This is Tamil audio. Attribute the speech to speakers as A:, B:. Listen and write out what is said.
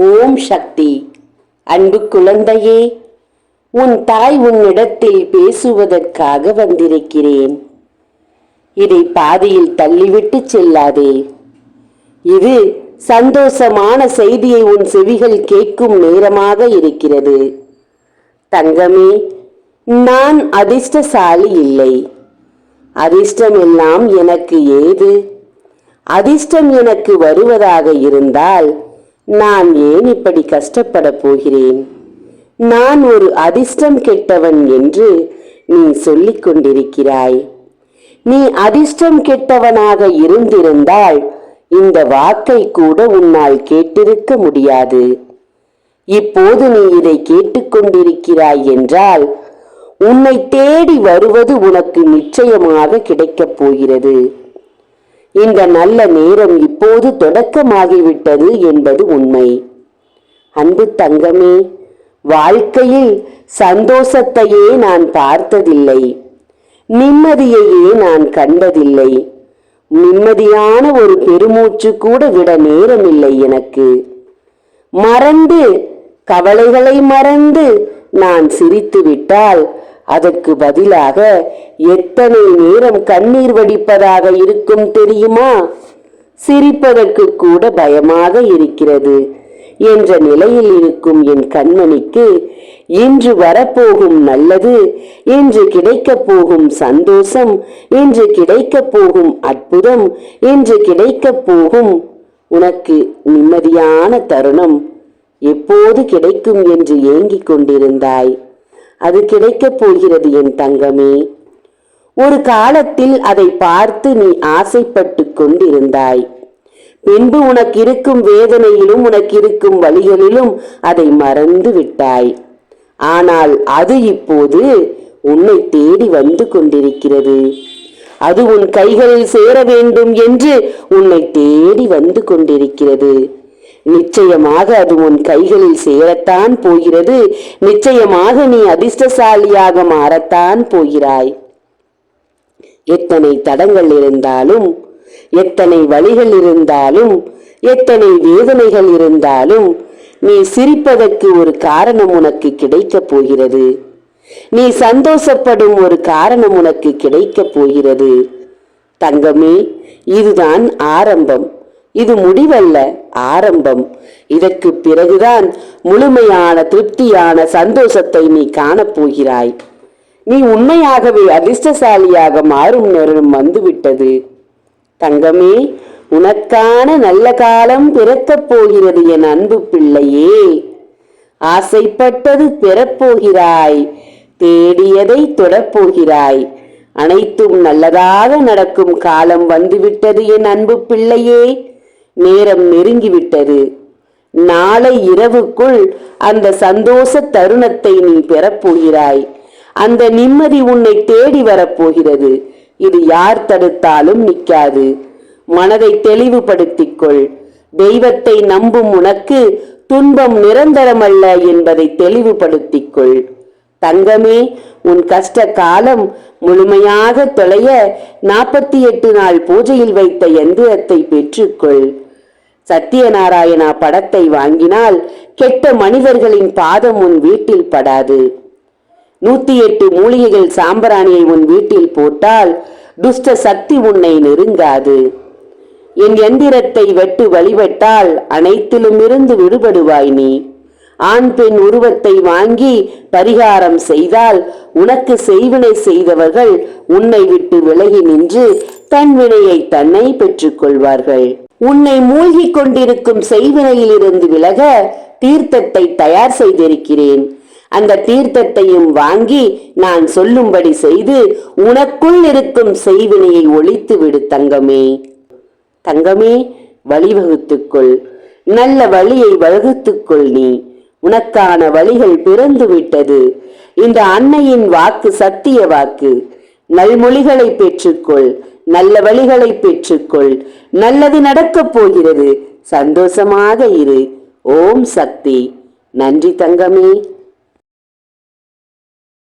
A: ஓம் சக்தி. அன்பு குழந்தையே உன் தாய் உன்னிடத்தில் பேசுவதற்காக வந்திருக்கிறேன். இதை பாதியில் தள்ளிவிட்டு செல்லாதே. இது சந்தோஷமான செய்தியை உன் செவிகள் கேட்கும் நேரமாக இருக்கிறது. தங்கமே நான் அதிர்ஷ்டசாலி இல்லை. அதிர்ஷ்டம் எல்லாம் எனக்கு ஏது? அதிர்ஷ்டம் எனக்கு வருவதாக இருந்தால் நான் ஏன் இப்படி கஷ்டப்பட போகிறேன்? நான் ஒரு அதிர்ஷ்டம் கெட்டவன் என்று நீ சொல்லிக் கொண்டிருக்கிறாய். நீ அதிர்ஷ்டம் கெட்டவனாக இருந்திருந்தால் இந்த வாக்கை கூட உன்னால் கேட்டிருக்க முடியாது. இப்போது நீ இதை கேட்டுக்கொண்டிருக்கிறாய் என்றால் உன்னை தேடி வருவது உனக்கு நிச்சயமாக கிடைக்கப் போகிறது. இந்த நல்ல நேரம் இப்போது தொடக்கமாகிவிட்டது என்பது உண்மை. அன்பு தங்கமே வாழ்க்கையில் சந்தோஷத்தையே நான் பார்த்ததில்லை. நிம்மதியையே நான் கண்டதில்லை. நிம்மதியான ஒரு பெருமூச்சு கூட விட நேரமில்லை எனக்கு. மறந்து கவலைகளை மறந்து நான் சிரித்து விட்டால் அதற்கு பதிலாக எத்தனை நேரம் கண்ணீர் வடிப்பதாக இருக்கும் தெரியுமா? சிரிப்பதற்கு கூட பயமாக இருக்கிறது என்ற நிலையில் இருக்கும் என் கண்மணிக்கு இன்று வரப்போகும் நல்லது இன்று கிடைக்கப் போகும் சந்தோஷம் இன்று கிடைக்கப் போகும் அற்புதம் இன்று கிடைக்கப் போகும் உனக்கு நிம்மதியான தருணம் எப்போது கிடைக்கும் என்று ஏங்கிக் கொண்டிருந்தாய். அது கிடைக்கப் போகிறது என் தங்கமே. ஒரு காலத்தில் அதை பார்த்து நீ ஆசைப்பட்டு கொண்டிருந்தாய். பின்பு உனக்கு இருக்கும் வேதனையிலும் உனக்கு இருக்கும் வழிகளிலும் அதை மறந்து விட்டாய். ஆனால் அது இப்போது உன்னை தேடி வந்து கொண்டிருக்கிறது. அது உன் கைகளில் சேர வேண்டும் என்று உன்னை தேடி வந்து கொண்டிருக்கிறது. நிச்சயமாக அது உன் கைகளில் சேரத்தான் போகிறது. நிச்சயமாக நீ அதிர்ஷ்டசாலியாக மாறத்தான் போகிறாய். எத்தனை தடங்கள் இருந்தாலும் எத்தனை வழிகள் இருந்தாலும் எத்தனை வேதனைகள் இருந்தாலும் நீ சிரிப்பதற்கு ஒரு காரணம் உனக்கு கிடைக்கப் போகிறது. நீ சந்தோஷப்படும் ஒரு காரணம் உனக்கு கிடைக்கப் போகிறது. தங்கமே இதுதான் ஆரம்பம். இது முடிவல்ல ஆரம்பம். இதற்கு பிறகுதான் முழுமையான திருப்தியான சந்தோஷத்தை நீ காணப்போகிறாய் நீ உண்மையாகவே அதிர்ஷ்டசாலியாக மாறும் நேரம் வந்துவிட்டது. தங்கமே உனக்கான நல்ல காலம் பிறக்கப் போகிறது என் அன்பு பிள்ளையே. ஆசைப்பட்டது பெறப்போகிறாய் தேடியதை தொடப்போகிறாய். அனைத்தும் நல்லதாக நடக்கும் காலம் வந்துவிட்டது என் அன்பு பிள்ளையே. நேரம் நெருங்கிவிட்டது. நாளை இரவுக்குள் அந்த சந்தோஷ தருணத்தை நீ பெறப்போகிறாய். அந்த நிம்மதி உன்னை தேடி வரப்போகிறது. இது யார் தடுத்தாலும் நிற்காது மனதை தெளிவுபடுத்திக் கொள் தெய்வத்தை நம்பும் உனக்கு துன்பம் நிரந்தரமல்ல என்பதை தெளிவுபடுத்திக் கொள் தங்கமே உன் கஷ்ட காலம் முழுமையாக தொலைய நாற்பத்தி எட்டு நாள் பூஜையில் வைத்த எந்திரத்தை பெற்றுக்கொள். சத்யநாராயணா படத்தை வாங்கினால் கெட்ட மனிதர்களின் பாதம் உன் வீட்டில் படாது. நூத்தி எட்டு மூலிகைகள் சாம்பிராணியை உன் வீட்டில் போட்டால் துஷ்ட சக்தி உன்னை நெருங்காது. என் எந்திரத்தை வெட்டு வழிபட்டால் அனைத்திலும் இருந்து விடுபடுவாய் நீ. ஆண் பெண் உருவத்தை வாங்கி பரிகாரம் செய்தால் உனக்கு செய்வினை செய்தவர்கள் உன்னை விட்டு விலகி நின்று தன் வினையை தன்னை பெற்றுக் கொள்வார்கள் உன்னை மூழ்கிக் கொண்டிருக்கும் செய்வினையிலிருந்து விலக தீர்த்தத்தை தயார் செய்திருக்கிறேன். அந்த தீர்த்தத்தையும் வாங்கி நான் சொல்லும்படி செய்து உனக்குள் இருக்கும் செய்வினையை ஒழித்து விடு தங்கமே. தங்கமே வழிவகுத்துக்கொள் நல்ல வழியை வகுத்துக்கொள் நீ. உனக்கான வழிகள் பிறந்து விட்டது. இந்த அன்னையின் வாக்கு சத்திய வாக்கு. நல்மொழிகளை பெற்றுக்கொள். நல்ல வழிகளை பெற்றுக்கொள். நல்லது நடக்கப் போகிறது. சந்தோஷமாக இரு. ஓம் சக்தி. நன்றி தங்கமே.